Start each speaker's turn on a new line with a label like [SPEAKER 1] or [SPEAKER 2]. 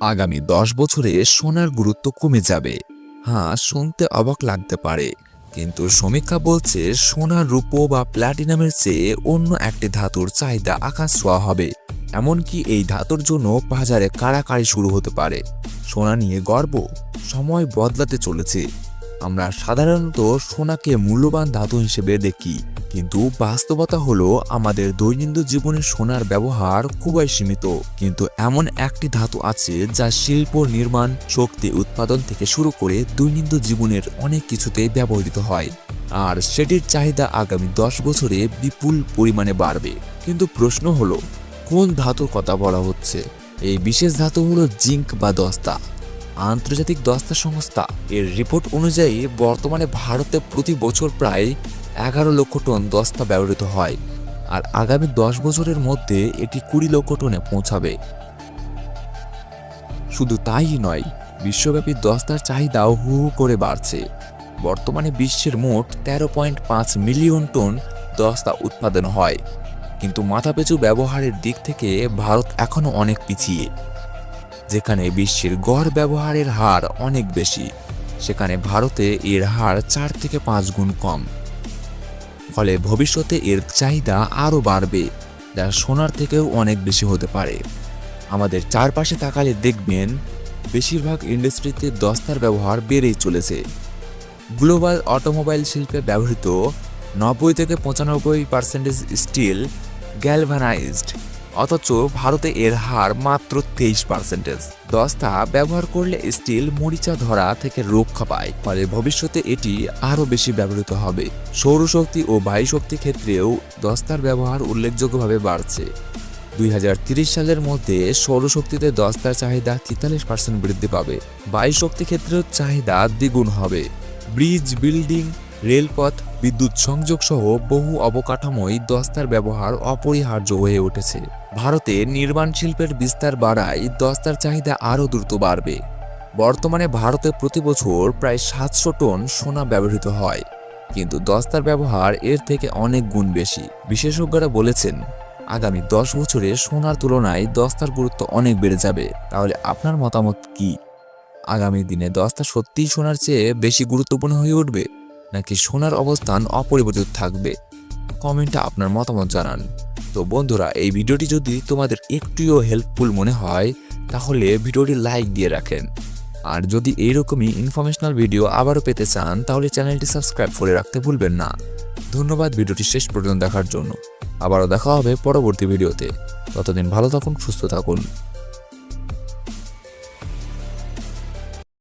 [SPEAKER 1] আগামী দশ বছরে সোনার গুরুত্ব কমে যাবে। হ্যাঁ শুনতে অবাক লাগতে পারে। কিন্তু সমীক্ষা বলছে সোনার রূপো বা প্ল্যাটিনামের চেয়ে অন্য একটি ধাতুর চাহিদা আকাশ ছোঁয়া হবে। এমনকি এই ধাতুর জন্য বাজারে কাড়াকাড়ি শুরু হতে পারে। সোনা নিয়ে গর্ব, সময় বদলাতে চলেছে। আমরা সাধারণত সোনাকে মূল্যবান ধাতু হিসেবে দেখি। কিন্তু বাস্তবতা হলো আমাদের দৈনন্দিন জীবনে সোনার ব্যবহার খুবই সীমিত। কিন্তু এমন একটি ধাতু আছে যা শিল্প, নির্মাণ, শক্তি, উৎপাদন থেকে শুরু করে দৈনন্দিন জীবনের অনেক কিছুতে ব্যবহৃত হয়। আর সেটির চাহিদা আগামী দশ বছরে বিপুল পরিমাণে বাড়বে। কিন্তু প্রশ্ন হলো, কোন ধাতুর কথা বলা হচ্ছে? এই বিশেষ ধাতু হলো জিঙ্ক বা দস্তা। আন্তর্জাতিক দস্তা সংস্থা এর রিপোর্ট অনুযায়ী বর্তমানে ভারতে প্রতি বছর প্রায় এগারো লক্ষ টন দস্তা ব্যবহৃত হয় আর আগামী দশ বছরের মধ্যে এটি কুড়ি লক্ষ টনে পৌঁছাবে। শুধু তাই নয়, বিশ্বব্যাপী দস্তার চাহিদাও হু হু করে বাড়ছে। বর্তমানে বিশ্বের মোট তেরো পয়েন্ট পাঁচ মিলিয়ন টন দস্তা উৎপাদন হয়। কিন্তু মাথাপিছু ব্যবহারের দিক থেকে ভারত এখনও অনেক পিছিয়ে, যেখানে বিশ্বের গড় ব্যবহারের হার অনেক বেশি। সেখানে ভারতে এর হার চার থেকে পাঁচ গুণ কম। ফলে ভবিষ্যতে এর চাহিদা আরও বাড়বে, যা সোনার থেকেও অনেক বেশি হতে পারে। আমাদের চারপাশে তাকালে দেখবেন, বেশিরভাগ ইন্ডাস্ট্রিতে দস্তার ব্যবহার বেড়েই চলেছে। গ্লোবাল অটোমোবাইল শিল্পে ব্যবহৃত নব্বই থেকে পঁচানব্বই পার্সেন্টেজ স্টিল গ্যালভানাইজড। অথচ ভারতে এর হার মাত্র তেইশ পার্সেন্টেজ দস্তা ব্যবহার করলে স্টিল, মরিচা ধরা থেকে রক্ষা পায়। ফলে ভবিষ্যতে এটি আরও বেশি ব্যবহৃত হবে। সৌরশক্তি ও বায়ুশক্তি ক্ষেত্রেও দস্তার ব্যবহার উল্লেখযোগ্যভাবে বাড়ছে। দুই সালের মধ্যে সৌরশক্তিতে দস্তার চাহিদা তেতাল্লিশ পার্সেন্ট বৃদ্ধি পাবে। বায়ুশক্তি ক্ষেত্রেও চাহিদা দ্বিগুণ হবে। ব্রিজ বিল্ডিং রেলপথ, বিদ্যুৎ সংযোগ সহ বহু অবকাঠামোয় দস্তার ব্যবহার অপরিহার্য হয়ে উঠেছে। ভারতে নির্মাণ শিল্পের বিস্তার বাড়ায় দস্তার চাহিদা আরও দ্রুত বাড়বে। বর্তমানে ভারতে প্রতি বছর প্রায় সাতশো টন সোনা ব্যবহৃত হয়। কিন্তু দস্তার ব্যবহার এর থেকে অনেক গুণ বেশি। বিশেষজ্ঞরা বলেছেন, আগামী দশ বছরে সোনার তুলনায় দস্তার গুরুত্ব অনেক বেড়ে যাবে। তাহলে আপনার মতামত কি? আগামী দিনে দস্তা সত্যিই সোনার চেয়ে বেশি গুরুত্বপূর্ণ হয়ে উঠবে? নাকি সোনার অবস্থান অপরিবর্তিত থাকবে? কমেন্টে আপনার মতামত জানান। তো বন্ধুরা, এই ভিডিওটি যদি তোমাদের একটুও হেল্পফুল মনে হয়, তাহলে ভিডিওটি লাইক দিয়ে রাখেন। আর যদি এইরকমই ইনফরমেশনাল ভিডিও আবারও পেতে চান, তাহলে চ্যানেলটি সাবস্ক্রাইব করে রাখতে ভুলবেন না। ধন্যবাদ ভিডিওটি শেষ পর্যন্ত দেখার জন্য। আবারও দেখা হবে পরবর্তী ভিডিওতে ততদিন ভালো থাকুন, সুস্থ থাকুন।